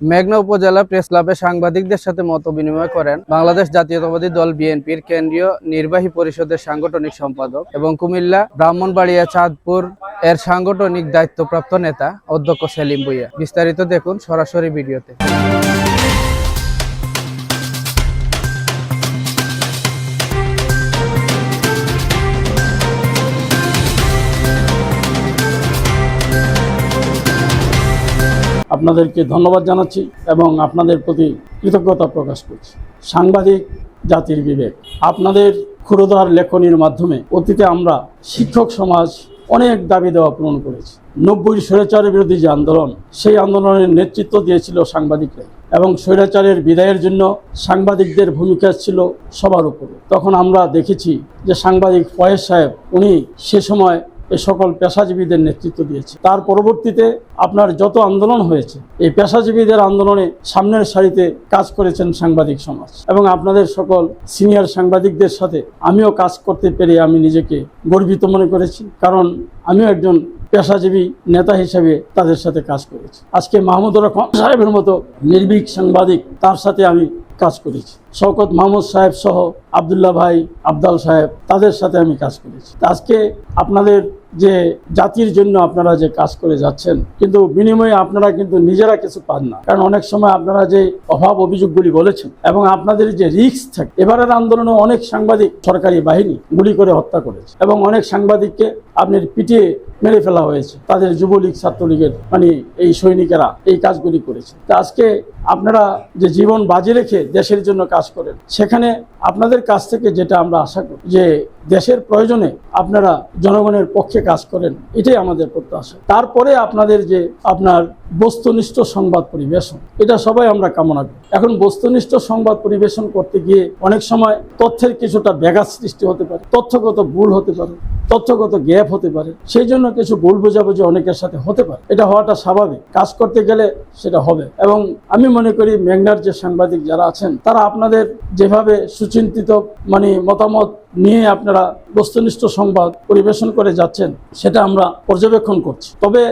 মেঘনা উপজেলা প্রেস ক্লাবে সাংবাদিকদের সাথে মত বিনিময় করেন বাংলাদেশ জাতীয়তাবাদী দল বিএনপির কেন্দ্রীয় নির্বাহী পরিষদের সাংগঠনিক সম্পাদক এবং কুমিল্লা ব্রাহ্মণবাড়িয়া চাঁদপুর এর সাংগঠনিক দায়িত্বপ্রাপ্ত নেতা অধ্যক্ষ সেলিম ভুইয়া। বিস্তারিত দেখুন সরাসরি ভিডিওতে। আপনাদেরকে ধন্যবাদ জানাচ্ছি এবং আপনাদের প্রতি কৃতজ্ঞতা প্রকাশ করছি। সাংবাদিক জাতির বিবেক, আপনাদের ক্ষুরোদার লেখনীর মাধ্যমে অতীতে আমরা শিক্ষক সমাজ অনেক দাবি দেওয়া পূরণ করেছি। নব্বই স্বৈরাচারের বিরোধী যে আন্দোলন, সেই আন্দোলনের নেতৃত্ব দিয়েছিল সাংবাদিকরা এবং স্বৈরাচারের বিদায়ের জন্য সাংবাদিকদের ভূমিকা ছিল সবার উপরে। তখন আমরা দেখেছি যে সাংবাদিক ফয়েজ সাহেব, উনি সে সময় এ সকল পেশাজীবীদের নেতৃত্ব দিয়েছে। তার পরবর্তীতে আপনার যত আন্দোলন হয়েছে, এই পেশাজীবীদের আন্দোলনে সামনের সারিতে কাজ করেছেন সাংবাদিক সমাজ। এবং আপনাদের সকল সিনিয়র সাংবাদিকদের সাথে আমিও কাজ করতে পেরে আমি নিজেকে গর্বিত মনে করেছি। কারণ আমিও একজন পেশাজীবী নেতা হিসেবে তাদের সাথে কাজ করেছি। আজকে মাহমুদুর রহমান সাহেবের মতো নির্ভীক সাংবাদিক তার সাথে আমি কাজ করেছি। শওকত মাহমুদ সাহেব সহ আবদুল্লাহ ভাই আবদাল সাহেব তাদের সাথে আমি কাজ করেছি। আজকে আপনাদের যে জাতির জন্য আপনারা যে কাজ করে যাচ্ছেন, কিন্তু বিনিময়ে আপনারা কিন্তু নিজেরা কিছু পান না। কারণ অনেক সময় আপনারা যে অভাব অভিযোগগুলি বলেছেন এবং আপনাদের যে রিক্স থাকে, এবারের আন্দোলনে অনেক সাংবাদিক সরকারি বাহিনী গুলি করে হত্যা করেছে এবং অনেক সাংবাদিককে আপনার পিটিয়ে মেরে ফেলা হয়েছে। তাদের যুবলীগ, ছাত্রলীগের মানে এই সৈনিকেরা এই কাজগুলি করেছে। তা আজকে আপনারা যে জীবন বাজি রেখে দেশের জন্য কাজ করেন, সেখানে আপনাদের কাছ থেকে যেটা আমরা আশা করি, যে দেশের প্রয়োজনে আপনারা জনগণের পক্ষে কাজ করেন, এটাই আমাদের প্রত্যাশা। তারপরে আপনাদের যে আপনার বস্তুনিষ্ঠ সংবাদ পরিবেশন, এটা সবাই আমরা কামনা করি। এখন বস্তুনিষ্ঠ সংবাদ পরিবেশন করতে গিয়ে অনেক সময় তথ্যের কিছুটা ব্যাঘাত সৃষ্টি হতে পারে, তথ্যগত ভুল হতে পারে, তথ্যগত গ্যাপ হতে পারে। সেই জন্য কিছু ভুল বোঝাবুঝি অনেকের সাথে হতে পারে। এটা হওয়াটা স্বাভাবিক। কাজ করতে গেলে সেটা হবে। এবং আমি মনে করি মেঘনার যে সাংবাদিক যারা আছেন, তারা আপনাদের যেভাবে সুচিন্তিত মানে মতামত নিয়ে আপনারা বস্তুনিষ্ঠ সংবাদ পরিবেশন করে যাচ্ছেন, সেটা আমরা পর্যবেক্ষণ করছি। তবে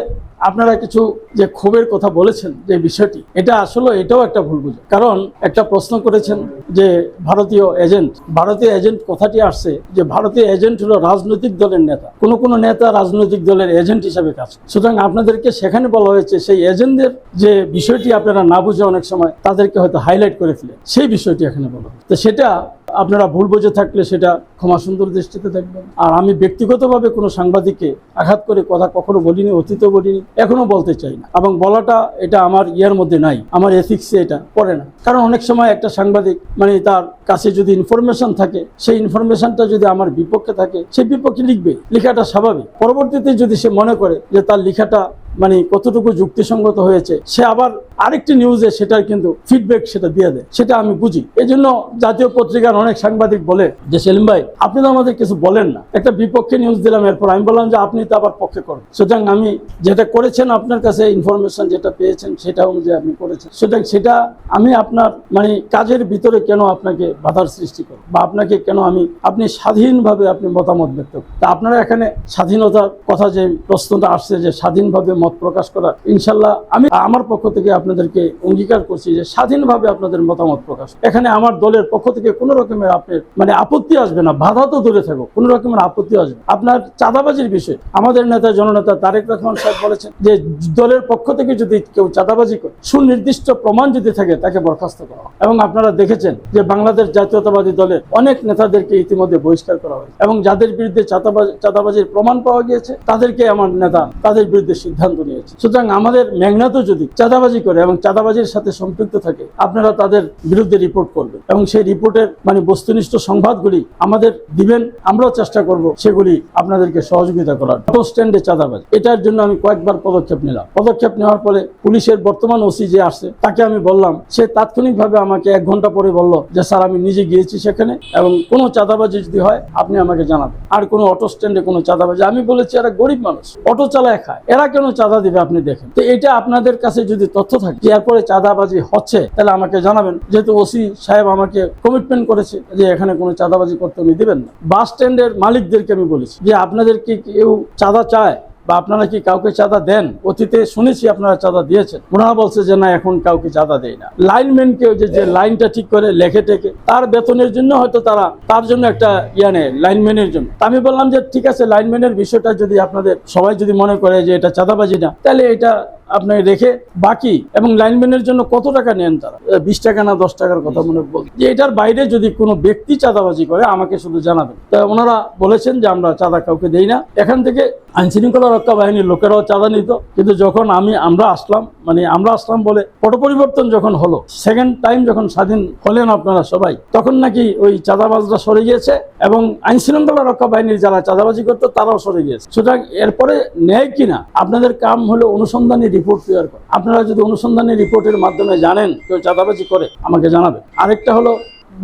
আপনারা কিছু যে ক্ষোভের কথা বলেছেন যে বিষয়টি, এটা আসলে এটাও একটা ভুল বুঝে। কারণ একটা প্রশ্ন করেছেন যে ভারতীয় এজেন্ট ভারতীয় এজেন্ট কথাটি আসছে যে ভারতীয় এজেন্ট হলো রাজনৈতিক দলের নেতা। কোন কোন নেতা রাজনৈতিক দলের এজেন্ট হিসাবে কাজ সুতরাং আপনাদেরকে সেখানে বলা হয়েছে সেই এজেন্টদের যে বিষয়টি আপনারা না বুঝে অনেক সময় তাদেরকে হয়তো হাইলাইট করে ফেলে সেই বিষয়টি এখানে বলা। তো সেটা আপনারা ভুল বুঝে থাকলে সেটা ক্ষমা সুন্দর দৃষ্টিতে দেখবেন। আর আমি ব্যক্তিগতভাবে কোনো সাংবাদিককে আঘাত করে কথা কখনো বলিনি, অতীতও বলিনি, এখনও বলতে চাই না। এবং বলাটা এটা আমার ইয়ার মধ্যে নাই, আমার এথিক্সে এটা পড়ে না। কারণ অনেক সময় একটা সাংবাদিক মানে তার কাছে যদি ইনফরমেশন থাকে, সেই ইনফরমেশনটা যদি আমার বিপক্ষে থাকে, সে বিপক্ষে লিখবে, লেখাটা স্বাভাবিক। পরবর্তীতে যদি সে মনে করে যে তার লেখাটা মানে কতটুকু যুক্তিসঙ্গত হয়েছে, সে আবার আরেকটি নিউজে সেটার কিন্তু ফিডব্যাক সেটা দিয়ে দেয়, সেটা আমি বুঝি। এই জন্য জাতীয় পত্রিকার অনেক সাংবাদিক বলে যে, সেলিম ভাই, আপনি তো আমাদের কিছু বলেন না। একটা বিপক্ষে নিউজ দিলাম, এরপর আমি বললাম যে, আপনি তো আবার পক্ষে করেন। সুতরাং আমি যেটা করেছেন, আপনার কাছে ইনফরমেশন যেটা পেয়েছেন, সেটা অনুযায়ী আপনি করেছেন। সুতরাং সেটা আমি আপনার মানে কাজের ভিতরে কেন আপনাকে বাধার সৃষ্টি করব? বা আপনাকে কেন আমি, আপনি স্বাধীনভাবে আপনি মতামত ব্যক্ত করেন তা আপনারা এখানে স্বাধীনতার কথা যে প্রশ্নটা আসছে, যে স্বাধীনভাবে মত প্রকাশ করা ইনশাল্লাহ আমি আমার পক্ষ থেকে আপনাদেরকে অঙ্গীকার করছি যে স্বাধীনভাবে আপনাদের মতামত প্রকাশ। এখানে আমার দলের পক্ষ থেকে কোনো রকমের আপনার মানে আপত্তি আসবে না, বাধা তো দূরে থাকো, কোনো রকমের আপত্তি আসবে আপনার চাঁদাবাজির বিষয় আমাদের নেতা জননেতা তারেক রহমান সাহেব বলেছেন যে দলের পক্ষ থেকে যদি কেউ চাঁদাবাজি করে, সুনির্দিষ্ট প্রমাণ যদি থাকে তাকে বরখাস্ত করা এবং আপনারা দেখেছেন যে বাংলাদেশ জাতীয়তাবাদী দলের অনেক নেতাদেরকে ইতিমধ্যে বহিষ্কার করা হয়েছে। এবং যাদের বিরুদ্ধে চাঁদাবাজি, চাঁদাবাজির প্রমাণ পাওয়া গিয়েছে, তাদেরকে আমার নেতা, তাদের বিরুদ্ধে সিদ্ধান্ত নিয়েছে। সুতরাং আমাদের মেঘনাতেও যদি চাঁদাবাজি করে এবং চাঁদাবাজির সাথে সম্পৃক্ত থাকে, আপনারা তাদের বিরুদ্ধে রিপোর্ট করবেন এবং সেই রিপোর্টের মানে বস্তুনিষ্ঠ সংবাদগুলি আমাদের দিবেন, আমরাও চেষ্টা করব সেগুলি আপনাদেরকে সহযোগিতা করার। অটো স্ট্যান্ডে চাঁদাবাজি। এটার জন্য আমি কয়েকবার পদক্ষেপ নিলাম। পদক্ষেপ নেওয়ার পরে পুলিশের বর্তমান ওসি যে আসছে, তাকে আমি বললাম, সে তাৎক্ষণিকভাবে আমাকে এক ঘণ্টা পরে বলল যে, স্যার, আমি নিজে গিয়েছি সেখানে এবং কোনো চাঁদাবাজি যদি হয়, আপনি আমাকে জানাবেন। আর কোনো অটো স্ট্যান্ডে কোনো চাঁদাবাজি। আমি বলেছি, এরা গরিব মানুষ, অটো চালায় খায়। এরা কেন চাঁদা দিবে, আপনি দেখেন। তো এটা আপনাদের কাছে যদি তথ্য থাকে এরপরে চাঁদাবাজি হচ্ছে, তাহলে আমাকে জানাবেন। যেহেতু ওসি সাহেব আমাকে কমিটমেন্ট করেছে যে এখানে কোনো চাঁদাবাজি করতে উনি দিবেন না। বাস স্ট্যান্ডের মালিকদেরকে আমি বলেছি যে আপনাদের কি কেউ চাঁদা চায়? বা আপনারা কি কাউকে চাঁদা দেন? অতীতে শুনেছি আপনারা চাঁদা দিয়েছেন। ওনারা বলছে যে, না, এখন কাউকে চাঁদা দেয় না। লাইনম্যানকে যে যে লাইনটা ঠিক করে লেখে টেকে তার বেতনের জন্য হয়তো তারা, তার জন্য একটা ইয়া নেয়, লাইনম্যানের জন্য। আমি বললাম যে, ঠিক আছে, লাইনম্যানের বিষয়টা যদি আপনাদের, সবাই যদি মনে করে যে, এটা চাঁদাবাজি না, তাহলে এটা আপনি রেখে বাকি এবং লাইনম্যানের জন্য কত টাকা নেন তারা? বিশ টাকা না দশ টাকার কথা মনে বল যে এটার বাইরে যদি কোনো ব্যক্তি চাঁদাবাজি করে, আমাকে শুধু জানাবেন। তা ওনারা বলেছেন যে আমরা চাঁদা কাউকে দেই না। এখান থেকে আইন শৃঙ্খলা রক্ষা বাহিনীর লোকেরাও চাঁদা নিত। কিন্তু যখন আমি, আমরা আসলাম মানে আমরা আসলাম বলে পট পরিবর্তন যখন হলো সেকেন্ড টাইম যখন স্বাধীন হলেন আপনারা সবাই, তখন নাকি ওই চাঁদাবাজরা সরে গিয়েছে এবং আইন শৃঙ্খলা রক্ষা বাহিনীর যারা চাঁদাবাজি করতো, তারাও সরে গিয়েছে। সুতরাং এরপরে নেয় কিনা, আপনাদের কাম হলো অনুসন্ধানী রিপোর্ট তৈরি করে। আপনারা যদি অনুসন্ধানী রিপোর্টের মাধ্যমে জানেন, কেউ চাঁদাবাজি করে, আমাকে জানাবেন। আরেকটা হলো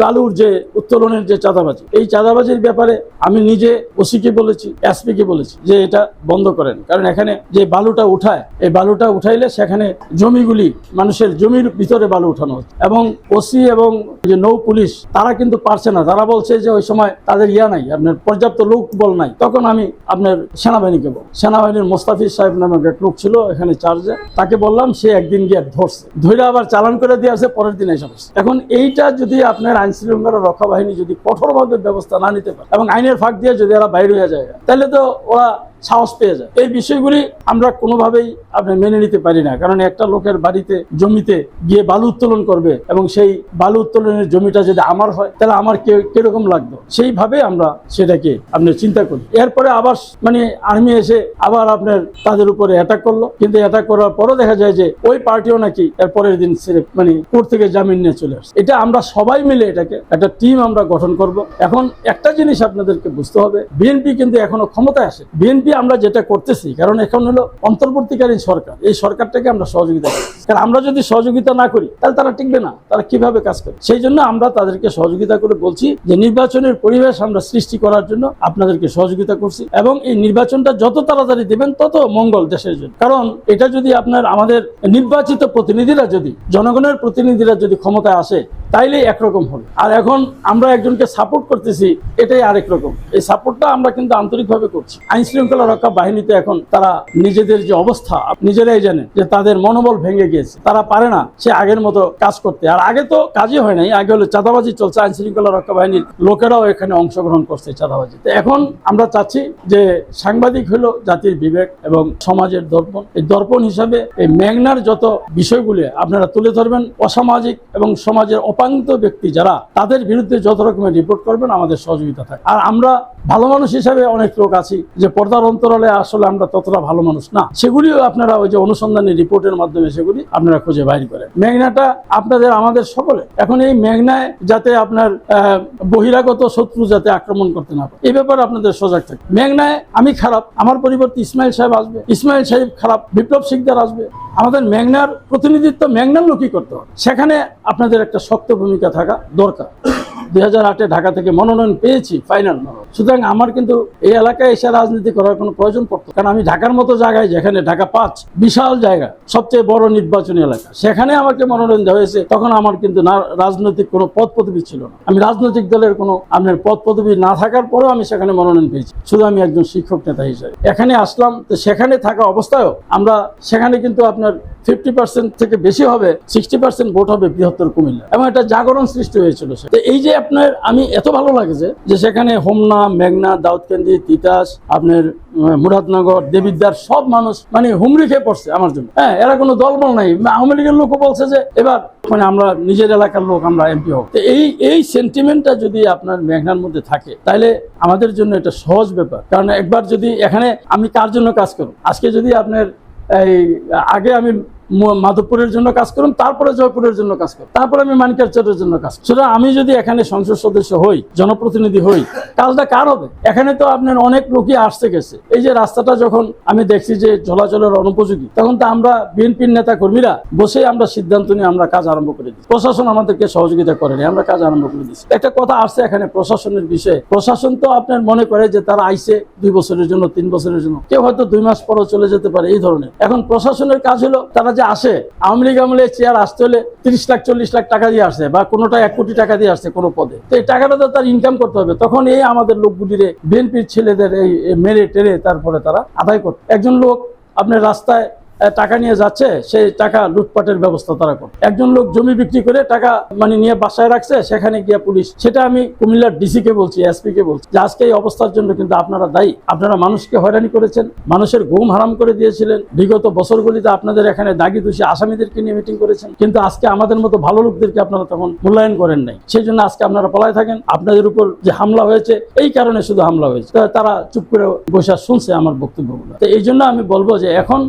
বালুর যে উত্তোলনের যে চাঁদাবাজি, এই চাঁদাবাজির ব্যাপারে আমি নিজে ওসিকে বলেছি, এসপিকে বলেছি যে এটা বন্ধ করেন। কারণ এখানে যে বালুটা উঠায়, এই বালুটা উঠাইলে সেখানে জমিগুলি, মানুষের জমির ভিতরে বালু উঠানো হচ্ছে। এবং ওসি এবং যে নৌ পুলিশ, তারা কিন্তু পারছে না। তারা বলছে যে ওই সময় তাদের ইয়া নাই, আপনার পর্যাপ্ত লোক বল নাই। তখন আমি আপনার সেনাবাহিনীকে বল সেনাবাহিনীর মোস্তাফিজ সাহেব নামক এক লোক ছিল এখানে চার্জে তাকে বললাম, সে একদিন গিয়ে ধরছে। ধরে আবার চালান করে দিয়ে আসে, পরের দিন এসে এখন এইটা যদি আপনার আইন রক্ষা বাহিনী যদি কঠোরভাবে ব্যবস্থা না নিতে পারে এবং আইনের ফাঁক দিয়ে যদি এরা বাইরে হয়ে যায়, তাহলে তো ওরা সাহস পেয়ে যায়। এই বিষয়গুলি আমরা কোনোভাবেই আপনি মেনে নিতে পারি না। কারণ একটা লোকের বাড়িতে, জমিতে গিয়ে বালু উত্তোলন করবে এবং সেই বালু উত্তোলনের জমিটা যদি আমার হয়, তাহলে আমার কীরকম লাগতো সেইভাবে আমরা সেটাকে আপনি চিন্তা করি। এরপরে আবার মানে আর্মি এসে আবার আপনার তাদের উপরে অ্যাটাক করল। কিন্তু অ্যাটাক করার পরও দেখা যায় যে ওই পার্টিও নাকি এর পরের দিন মানে কোর্ট থেকে জামিন নিয়ে চলে আসছে এটা আমরা সবাই মিলে এটাকে, একটা টিম আমরা গঠন করব। এখন একটা জিনিস আপনাদেরকে বুঝতে হবে। বিএনপি কিন্তু এখনও ক্ষমতায় আসে বিএনপি আমরা যেটা করতেছি, কারণ এখন হলো অন্তর্বর্তীকালীন সরকার, এই সরকারটাকে আমরা সহযোগিতা করি। কারণ আমরা যদি সহযোগিতা না করি, তাহলে তারা টিকবে না, তারা কীভাবে কাজ করে? সেই জন্য আমরা তাদেরকে সহযোগিতা করে বলছি যে নির্বাচনের পরিবেশ আমরা সৃষ্টি করার জন্য আপনাদেরকে সহযোগিতা করছি এবং এই নির্বাচনটা যত তাড়াতাড়ি দেবেন, তত মঙ্গল দেশের জন্য। কারণ এটা যদি আপনার আমাদের নির্বাচিত প্রতিনিধিরা যদি, জনগণের প্রতিনিধিরা যদি ক্ষমতায় আসে তাইলে একরকম হবে। আর এখন আমরা একজনকে সাপোর্ট করতেছি, এটাই আরেক রকম। এই সাপোর্টটা আমরা কিন্তু আন্তরিকভাবে করছি। আইন শৃঙ্খলা রক্ষা বাহিনীতে এখন তারা নিজেদের যে অবস্থা, নিজেরাই জানে যে তাদের মনোবল ভেঙে গিয়েছে। তারা পারে না সে আগের মতো কাজ করতে। আর আগে তো কাজই হয় নাই, আগে হলো চাঁদাবাজি চলছে আইন শৃঙ্খলা রক্ষা বাহিনীর লোকেরাও এখানে অংশগ্রহণ করছে চাঁদাবাজি এখন আমরা চাচ্ছি যে সাংবাদিক হলো জাতির বিবেক এবং সমাজের দর্পণ। এই দর্পণ হিসাবে এই মেঘনার যত বিষয়গুলি আপনারা তুলে ধরবেন, অসামাজিক এবং সমাজের অপাঙ্কিত ব্যক্তি যারা তাদের বিরুদ্ধে যত রকমের রিপোর্ট করবেন আমাদের সহযোগিতা থাকে আর আমরা ভালো মানুষ হিসাবে অনেক লোক আছি যে পর্দার অন্তরালে আসলে আমরা ততটা ভালো মানুষ না। সেগুলিও আপনারা ওই যে অনুসন্ধানী রিপোর্টের মাধ্যমে সেগুলি আপনারা খুঁজে বাইর করেন। মেঘনাটা আপনাদের, আমাদের সকলে এখন এই মেঘনায় যাতে আপনার বহিরাগত শত্রু যাতে আক্রমণ করতে না পারে। এই ব্যাপারে আপনাদের সজাগ থাকে মেঘনায় আমি খারাপ, আমার পরিবর্তে ইসমাইল সাহেব আসবে। ইসমাইল সাহেব খারাপ, বিপ্লব শিকদার আসবে। আমাদের মেঘনার প্রতিনিধিত্ব মেঘনার লোকই করতে হবে। সেখানে আপনাদের একটা শক্ত ভূমিকা থাকা দরকার। দুই হাজার ঢাকা থেকে মনোনয়ন পেয়েছি ফাইনাল সুতরাং আমার কিন্তু এই এলাকায় এসে রাজনীতি করার কোনো প্রয়োজন পড়তো কারণ আমি ঢাকার মতো জায়গায়, যেখানে ঢাকা পাঁচ বিশাল জায়গা, সবচেয়ে বড় নির্বাচনী এলাকা, সেখানে আমাকে মনোনয়ন দেওয়া হয়েছে, তখন আমার কিন্তু না রাজনৈতিক কোনো পদ পদবি ছিল না। আমি রাজনৈতিক দলের কোনো, আপনার পদ পদবি না থাকার পরেও আমি সেখানে মনোনয়ন পেয়েছি। শুধু আমি একজন শিক্ষক নেতা হিসেবে। এখানে আসলাম, তো সেখানে থাকা অবস্থায়ও আমরা, সেখানে কিন্তু আপনার ফিফটি পার্সেন্ট থেকে বেশি হবে সিক্সটি পার্সেন্ট ভোট হবে বৃহত্তর কুমিল্লা। এবং একটা জাগরণ সৃষ্টি হয়েছিল। তো এই যে আপনার, আমি এত ভালো লাগেছে যে সেখানে হোমনা, মেঘনা, দাউদকান্দি, তিতাস, আপনার মুরাদনগর, দেবিদ্বার, সব মানুষ মানে হুমড়ি খেয়ে পড়ছে আমার জন্য। হ্যাঁ এরা কোনো দলবল নাই। আওয়ামী লীগের লোকও বলছে যে, এবার মানে আমরা নিজের এলাকার লোক, আমরা এমপি হোক তো এই এই সেন্টিমেন্টটা যদি আপনার মেঘনার মধ্যে থাকে তাহলে আমাদের জন্য এটা সহজ ব্যাপার। কারণ একবার যদি এখানে আমি কার জন্য কাজ করব? আজকে যদি আপনার এই, আগে আমি মাধবপুরের জন্য কাজ করুন, তারপরে জয়পুরের জন্য কাজ করুন। তারপরে আমি মানিকারচরের জন্য কাজ করুন। সুতরাং আমি যদি এখানে সংসদ সদস্য হই, জনপ্রতিনিধি হই, কাজটা কার হবে? এখানে তো আপনার অনেক লোকই আসতে গেছে। এই যে রাস্তাটা যখন আমি দেখছি যে চলাচলের অনুপযোগী, তখন তো আমরা বিএনপির নেতা কর্মীরা বসে আমরা সিদ্ধান্ত নিয়ে আমরা কাজ আরম্ভ করে দিই প্রশাসন আমাদেরকে সহযোগিতা করেনি আমরা কাজ আরম্ভ করে দিচ্ছি। একটা কথা আসছে এখানে প্রশাসনের বিষয়ে। প্রশাসন তো আপনার মনে করে যে তারা আইসে দুই বছরের জন্য, তিন বছরের জন্য। কেউ হয়তো দুই মাস পরও চলে যেতে পারে এই ধরনের। এখন প্রশাসনের কাজ হলো তারা যে যে আসে, আওয়ামী লীগ আমলে চেয়ার আসতে হলে তিরিশ লাখ, চল্লিশ লাখ টাকা দিয়ে আসে বা কোনোটা এক কোটি টাকা দিয়ে আসছে কোনো পদে। তো এই টাকাটা তো তার ইনকাম করতে হবে। তখন এই আমাদের লোকগুলিরে বিএনপির ছেলেদের এই মেরে টেরে তারপরে তারা আদায় করত। একজন লোক আপনার রাস্তায় টাকা নিয়ে যাচ্ছে, সেই টাকা লুটপাটের ব্যবস্থা তারা করে একজন লোক জমি বিক্রি করে টাকা মানে নিয়ে বাসায় রাখছে, সেখানে গিয়ে পুলিশ, সেটা আমি কুমিল্লার ডিসি কে বলছি এসপি কে বলছি, যে আজকে এই অবস্থার জন্য কিন্তু আপনারা দায়ী। আপনারা মানুষকে হয়রানি করেছেন, মানুষের ঘুম হারাম করে দিয়েছিলেন। বিগত বছরগুলিতে আপনাদের এখানে দাগি দোষী আসামিদেরকে নিয়ে মিটিং করেছেন, কিন্তু আজকে আমাদের মতো ভালো লোকদেরকে আপনারা তখন মূল্যায়ন করেন নাই। সেই জন্য আজকে আপনারা পলায় থাকেন। আপনাদের উপর যে হামলা হয়েছে, এই কারণে শুধু হামলা হয়েছে। তারা চুপ করে বসে শুনছে আমার বক্তব্যগুলো। তো এই জন্য আমি বলব যে এখন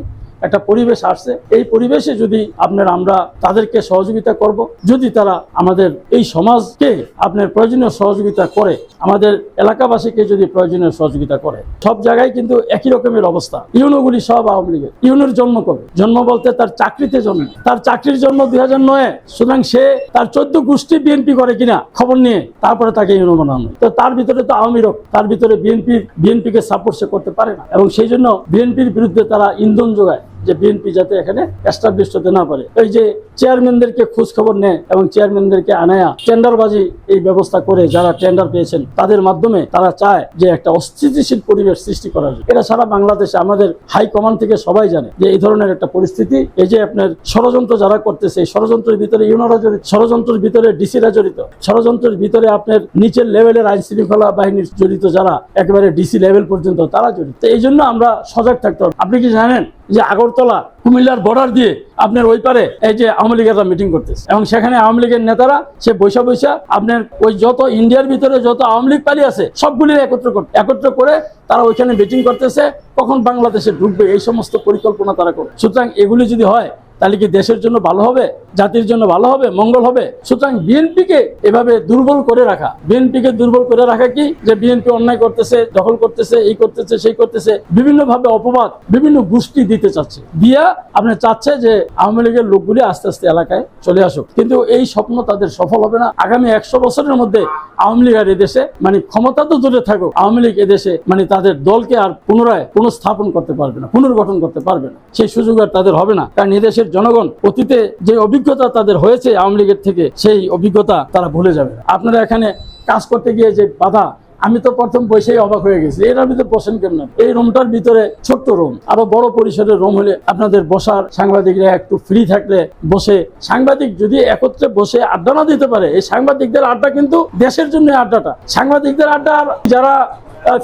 একটা পরিবেশ আসছে। এই পরিবেশে যদি আপনার আমরা তাদেরকে সহযোগিতা করব, যদি তারা আমাদের এই সমাজকে আপনার প্রয়োজনীয় সহযোগিতা করে, আমাদের এলাকাবাসীকে যদি প্রয়োজনীয় সহযোগিতা করে, সব জায়গায় কিন্তু একই রকমের অবস্থা। ইউনোগুলি সব আওয়ামী লীগের। ইউনোর জন্ম কবে? জন্ম বলতে তার চাকরিতে জন্ম তার চাকরির জন্ম দুই হাজার নয়। সুতরাং সে তার চোদ্দ গোষ্ঠী বিএনপি করে কিনা, খবর নিয়ে তারপরে তাকে ইউনো বানানো তো তার ভিতরে তো আওয়ামী রোগ তার ভিতরে বিএনপি, বিএনপিকে সাপোর্ট সে করতে পারে না। এবং সেই জন্য বিএনপির বিরুদ্ধে তারা ইন্ধন যোগায়। যে বিএনপি যাতে এখানে এস্টাবলিশ হতে না পারে। এই যে চেয়ারম্যানদেরকে খোঁজ খবর নেয় এবং চেয়ারম্যানদেরকে আনায়া টেন্ডারবাজি এই ব্যবস্থা করে যারা টেন্ডার পেয়েছেন, তাদের মাধ্যমে তারা চায় যে একটা অস্থিতিশীল পরিবেশ সৃষ্টি করা যায় এটা সারা বাংলাদেশে আমাদের হাই কমান্ড থেকে সবাই জানে যে এই ধরনের একটা পরিস্থিতি, এই যে আপনার ষড়যন্ত্র যারা করতেছে, এই ষড়যন্ত্রের ভিতরে ইউনোরা জড়িত, ষড়যন্ত্রের ভিতরে ডিসিরা জড়িত, ষড়যন্ত্রের ভিতরে আপনার নিচের লেভেলের আইন শৃঙ্খলা বাহিনীর জড়িত যারা, একেবারে ডিসি লেভেল পর্যন্ত তারা জড়িত। এই জন্য আমরা সজাগ থাকতে হবে। আপনি কি জানেন যে আগরতলা কুমিল্লার বর্ডার দিয়ে আপনার ওই পারে এই যে আওয়ামী লীগেরা মিটিং করতেছে। এবং সেখানে আওয়ামী লীগের নেতারা, সে বৈশা বৈশা আপনার ওই যত ইন্ডিয়ার ভিতরে যত আওয়ামী লীগ পালি আছে সবগুলি একত্র একত্র করে তারা ওইখানে মিটিং করতেছে, কখন বাংলাদেশে ঢুকবে এই সমস্ত পরিকল্পনা তারা করে সুতরাং এগুলি যদি হয়, তাহলে কি দেশের জন্য ভালো হবে? জাতির জন্য ভালো হবে, মঙ্গল হবে। সুতরাং বিএনপিকে এভাবে দুর্বল করে রাখা। বিএনপিকে দুর্বল করে রাখা কি? যে বিএনপি অন্যায় করতেছে, দখল করতেছে, এই করতেছে, সেই করতেছে বিভিন্ন ভাবে অপবাদ, বিভিন্ন গোষ্ঠী দিতে চাচ্ছে। দিয়া আপনি চাচ্ছে যে আওয়ামী লীগের লোকগুলি আস্তে আস্তে এলাকায় চলে আসুক। কিন্তু এই স্বপ্ন তাদের সফল হবে না। আগামী একশো বছরের মধ্যে আওয়ামী লীগ আর এদেশে মানে ক্ষমতা তো দূরে থাকুক, আওয়ামী লীগ এদেশে মানে তাদের দলকে আর পুনরায় পুনঃস্থাপন করতে পারবে না, পুনর্গঠন করতে পারবে না। সেই সুযোগ আর তাদের হবে না। কারণ এদেশের জনগণ অতীতে যে অভিজ্ঞতা তাদের হয়েছে আওয়ামী লীগের থেকে, সেই অভিজ্ঞতা তারা ভুলে যাবে। আপনারা এখানে কাজ করতে গিয়ে যে বাধা, আমি তো প্রথম বসেই অবাক হয়ে গেছি। এটার ভিতরে বসেন কেন? এই রুমটার ভিতরে ছোট্ট রুম, আরও বড় পরিসরের রুম হলে আপনাদের বসার সাংবাদিকরা একটু ফ্রি থাকলে বসে, সাংবাদিক যদি একত্রে বসে আড্ডা না দিতে পারে, এই সাংবাদিকদের আড্ডা কিন্তু দেশের জন্য আড্ডাটা। সাংবাদিকদের আড্ডা যারা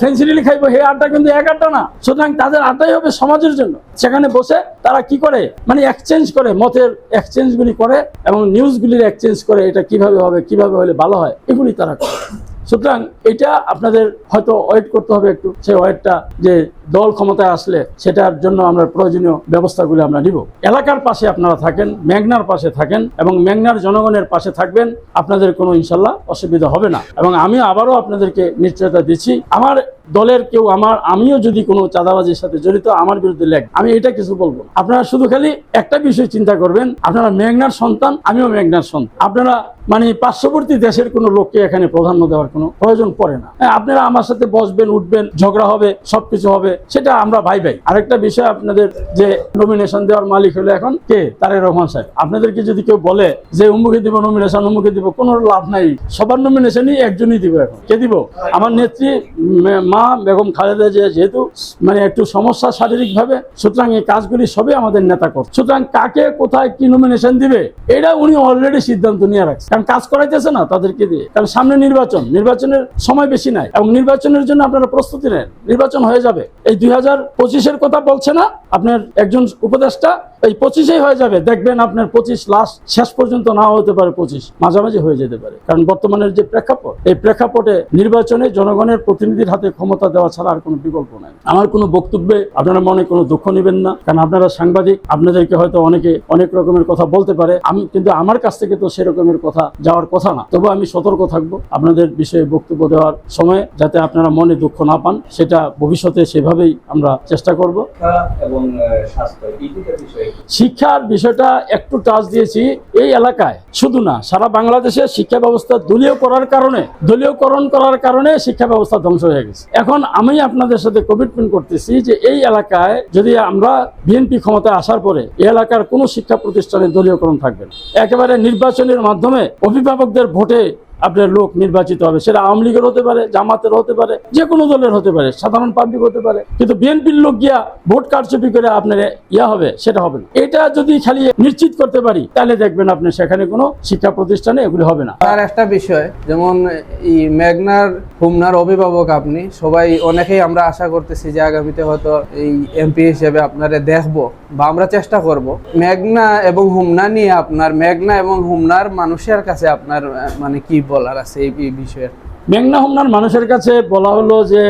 ফেন্সিডিল খাইবো, হে আড্ডা কিন্তু এক আড্ডা না। সুতরাং তাদের আড্ডাই হবে সমাজের জন্য। সেখানে বসে তারা কি করে? মানে এক্সচেঞ্জ করে, মতের এক্সচেঞ্জগুলি করে এবং নিউজগুলির এক্সচেঞ্জ করে এটা কীভাবে হবে, কীভাবে হলে ভালো হয়, এগুলি তারা করে। সুতরাং এটা আপনাদের হয়তো ওয়েট করতে হবে একটু, সেই ওয়েটটা যে দল ক্ষমতায় আসলে সেটার জন্য আমরা প্রয়োজনীয় ব্যবস্থাগুলি আমরা নিব। এলাকার পাশে আপনারা থাকেন, মেঘনার পাশে থাকেন এবং মেঘনার জনগণের পাশে থাকবেন, আপনাদের কোনো ইনশাল্লাহ অসুবিধা হবে না। এবং আমি আবারও আপনাদেরকে নিশ্চয়তা দিচ্ছি, আমার দলের কেউ আমার আমিও যদি কোনো চাঁদাবাজির সাথে জড়িত আমার বিরুদ্ধে লেখ আমি এটা কিছু বলব। আপনারা শুধু খালি একটা বিষয় চিন্তা করবেন। আপনারা মেঘনার সন্তান আমিও মেঘনার সন্তান। আপনারা মানে পার্শ্ববর্তী দেশের কোনো লোককে এখানে প্রাধান্য দেওয়ার কোনো প্রয়োজন পড়ে না। হ্যাঁ, আপনারা আমার সাথে বসবেন উঠবেন ঝগড়া হবে সবকিছু হবে সেটা আমরা ভাই ভাই আরেকটা বিষয় আপনাদের যে নমিনেশন দেওয়ার মালিক হলো এখন কে? তারেক রহমান সাহেব। আপনাদেরকে যদি কেউ বলে যে উমুকে দিব নমিনেশন উমুকে দিব কোনো লাভ নাই। সবার নমিনেশনই একজনই দিব এখন। কে দিব? আমার নেত্রী মে- বেগম খালেদা যে যেহেতু মানে একটু সমস্যা শারীরিক ভাবে সুতরাং এই কাজগুলি সবই আমাদের নেতা করছে সুতরাং কাকে, কোথায় কি নমিনেশন দিবে, এটা উনি অলরেডি সিদ্ধান্ত নিয়ে রাখছে। কারণ কাজ করাইতেছে না তাদেরকে দিয়ে। কারণ সামনে নির্বাচন, নির্বাচনের সময় বেশি নাই। এবং নির্বাচনের জন্য আপনারা প্রস্তুতি নেন। নির্বাচন হয়ে যাবে। এই দুই হাজার পঁচিশের কথা বলছে না আপনার একজন উপদেষ্টা, এই পঁচিশেই হয়ে যাবে। দেখবেন আপনার পঁচিশ লাস্ট শেষ পর্যন্ত না হতে পারে পঁচিশ। মাঝামাঝি হয়ে যেতে পারে। কারণ বর্তমানের যে প্রেক্ষাপট, এই প্রেক্ষাপটে নির্বাচনে জনগণের প্রতিনিধির হাতে ক্ষমতা দেওয়া ছাড়া আর কোনো বিকল্প নাই। আমার কোনো বক্তব্যে আপনারা মনে কোনো দুঃখ নেবেন না কারণ আপনারা সাংবাদিক আপনাদেরকে হয়তো অনেকে অনেক রকমের কথা বলতে পারে। আমি কিন্তু আমার কাছ থেকে তো সেরকমের কথা যাওয়ার কথা না। তবু আমি সতর্ক থাকব আপনাদের বিষয়ে বক্তব্য দেওয়ার সময় যাতে আপনারা মনে দুঃখ না পান। সেটা ভবিষ্যতে সেভাবেই আমরা চেষ্টা করব। শিক্ষার বিষয়টা একটু টাচ দিয়েছি। এই এলাকায় শুধু না সারা বাংলাদেশে শিক্ষা ব্যবস্থা দলীয় করার কারণে দলীয়করণ করার কারণে শিক্ষা ব্যবস্থা ধ্বংস হয়ে গেছে। এখন আমি আপনাদের সাথে কমিটমেন্ট করতেছি যে এই এলাকায় যদি আমরা বিএনপি ক্ষমতায় আসার পরে এই এলাকার কোনো শিক্ষা প্রতিষ্ঠানে দলীয়করণ থাকবে না। একেবারে নির্বাচনের মাধ্যমে অভিভাবকদের ভোটে আপনার লোক নির্বাচিত হবে। সেটা আওয়ামী লীগের হতে পারে, জামাতের হতে পারে যে কোনো দলের হতে পারে, সাধারণ পাবলিক হতে পারে। কিন্তু বিএনপির লোক গিয়া ভোট কারচুপি করে আপনার ইয়া হবে, সেটা হবে না। এটা যদি খালি নিশ্চিত করতে পারি, তাহলে দেখবেন আপনি সেখানে কোনো শিক্ষা প্রতিষ্ঠানে এগুলি হবে না। আর একটা বিষয়, যেমন এই মেঘনার, হুমনার অভিভাবক আপনি, সবাই অনেকেই আমরা আশা করতেছি যে আগামীতে হয়তো এই এমপি হিসেবে আপনারা দেখব বা আমরা চেষ্টা করব। মেঘনা এবং হুমনা নিয়ে আপনার, মেঘনা এবং হুমনার মানুষের কাছে আপনার মানে কি বলার আছে এই বিষয়ে মেঘনা হোমনার মানুষের কাছে বলা হলো যে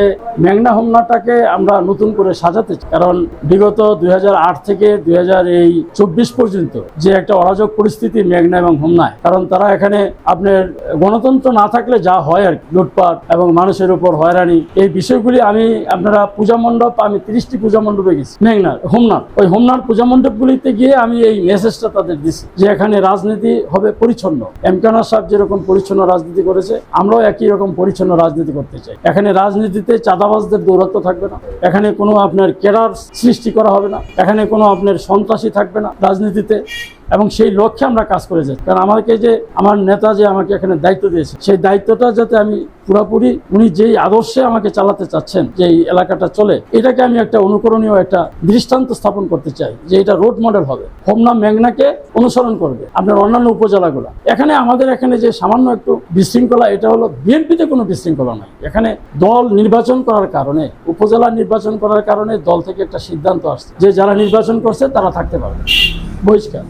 মেঘনা হোমনাটাকে আমরা নতুন করে সাজাতে। কারণ বিগত দুই হাজার আট থেকে দুই এই চব্বিশ পর্যন্ত যে একটা অরাজক পরিস্থিতি মেঘনা এবং হোমনায়, কারণ তারা এখানে আপনার গণতন্ত্র না থাকলে যা হয় আর লুটপাট এবং মানুষের উপর হয়রানি, এই বিষয়গুলি আমি আপনারা পূজা মণ্ডপ, আমি তিরিশটি পূজা মণ্ডপে গেছি মেঘনার হোমনার ওই হোমনার পূজা মণ্ডপগুলিতে গিয়ে আমি এই মেসেজটা তাদের দিছি যে এখানে রাজনীতি হবে পরিচ্ছন্ন এমকানা সাহেব যেরকম পরিচ্ছন্ন রাজনীতি করেছে, আমরাও একই রকম পরিচ্ছন্ন রাজনীতি করতে চাই। এখানে রাজনীতিতে চাঁদাবাজদের দৌরত্ব থাকবে না। এখানে কোনো আপনার কেরার সৃষ্টি করা হবে না। এখানে কোনো আপনার সন্ত্রাসী থাকবে না রাজনীতিতে। এবং সেই লক্ষ্যে আমরা কাজ করে যাই কারণ আমাকে যে, আমার নেতা যে আমাকে এখানে দায়িত্ব দিয়েছে, সেই দায়িত্বটা যাতে আমি পুরোপুরি, উনি যেই আদর্শে আমাকে চালাতে চাচ্ছেন, যে এই এলাকাটা চলে, এটাকে আমি একটা অনুকরণীয় একটা দৃষ্টান্ত স্থাপন করতে চাই, যে এটা রোড মডেল হবে। হোমনা মেঘনাকে অনুসরণ করবে, আপনার অন্যান্য উপজেলাগুলো। এখানে আমাদের এখানে যে সামান্য একটু বিশৃঙ্খলা, এটা হলো বিএনপিতে কোনো বিশৃঙ্খলা নাই। এখানে দল নির্বাচন করার কারণে, উপজেলা নির্বাচন করার কারণে দল থেকে একটা সিদ্ধান্ত আসছে, যে যারা নির্বাচন করছে তারা থাকতে পারবে। বহিষ্কার।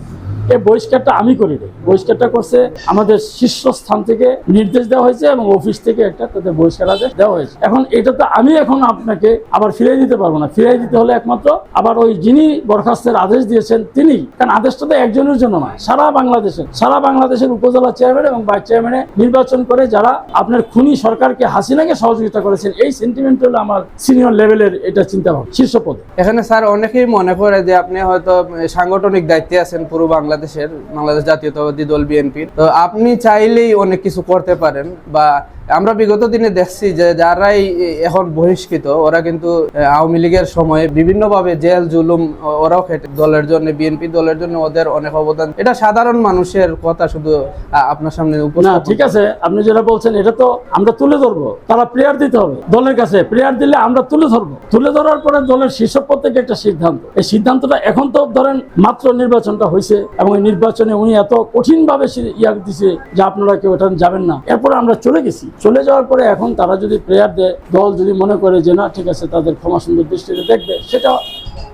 এই বহিষ্কারটা আমি করি নাই বহিষ্কারটা করছে আমাদের শীর্ষস্থান থেকে নির্দেশ দেওয়া হয়েছে এবং অফিস থেকে একটা তাদের বহিষ্কার আদেশ দেওয়া হয়েছে। এখন এটা তো আমি এখন আপনাকে আবার ফিরিয়ে দিতে পারব না। ফিরিয়ে দিতে হলে একমাত্র আবার ওই যিনি বরখাস্তের আদেশ দিয়েছেন তিনি। কারণ আদেশটা তো একজনের জন্য নয়, সারা বাংলাদেশের সারা বাংলাদেশের উপজেলা চেয়ারম্যান এবং ভাইস চেয়ারম্যানে নির্বাচন করে যারা আপনার খুনি সরকারকে হাসিনাকে সহযোগিতা করেছেন, এই সেন্টিমেন্ট হলো আমার সিনিয়র লেভেলের এটা চিন্তা ভাবনা শীর্ষ পদে। এখানে স্যার অনেকেই মনে করে যে আপনি হয়তো সাংগঠনিক দায়িত্বে আছেন পুরো বাংলাদেশের বাংলাদেশ জাতীয়তাবাদী দল বিএনপির। তো আপনি চাইলেই অনেক কিছু করতে পারেন বা আমরা বিগত দিনে দেখছি যে যারাই এখন বহিষ্কৃত, ওরা কিন্তু আওয়ামী লীগের সময়ে বিভিন্নভাবে জেল, জুলুম ওরাও খেটে দলের জন্য, বিএনপি দলের জন্য ওদের অনেক অবদান। এটা সাধারণ মানুষের কথা শুধু আপনার সামনে না, ঠিক আছে, আপনি যেটা বলছেন, এটা তো আমরা তুলে ধরবো। তারা প্লেয়ার দিতে হবে দলের কাছে। প্লেয়ার দিলে আমরা তুলে ধরবো। তুলে ধরার পরে দলের শীর্ষ থেকে একটা সিদ্ধান্ত। এই সিদ্ধান্তটা এখন তো, ধরেন, মাত্র নির্বাচনটা হয়েছে এবং এই নির্বাচনে উনি এত কঠিন ভাবে ইয়া দিছে যে আপনারা কেউ এটা যাবেন না। এরপরে আমরা চলে গেছি। চলে যাওয়ার পরে এখন তারা যদি প্রেয়ার দেয়, দল যদি মনে করে যে না, ঠিক আছে, তাদের ক্ষমা সুন্দর দৃষ্টিতে দেখবে, সেটা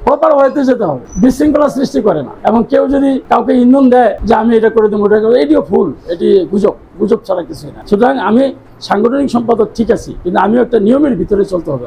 প্রপার হয়তো যেতে হবে। বিশৃঙ্খলা সৃষ্টি করে না। এবং কেউ যদি কাউকে ইন্ধন দেয় যে আমি এটা করে দেবো, ওটা করে এটিও ভুল, এটি গুজব। গুজব ছাড়া কিছুই না। সুতরাং আমি সাংগঠনিক সম্পাদক ঠিক আছি, কিন্তু আমিও একটা নিয়মের ভিতরে চলতে হবে।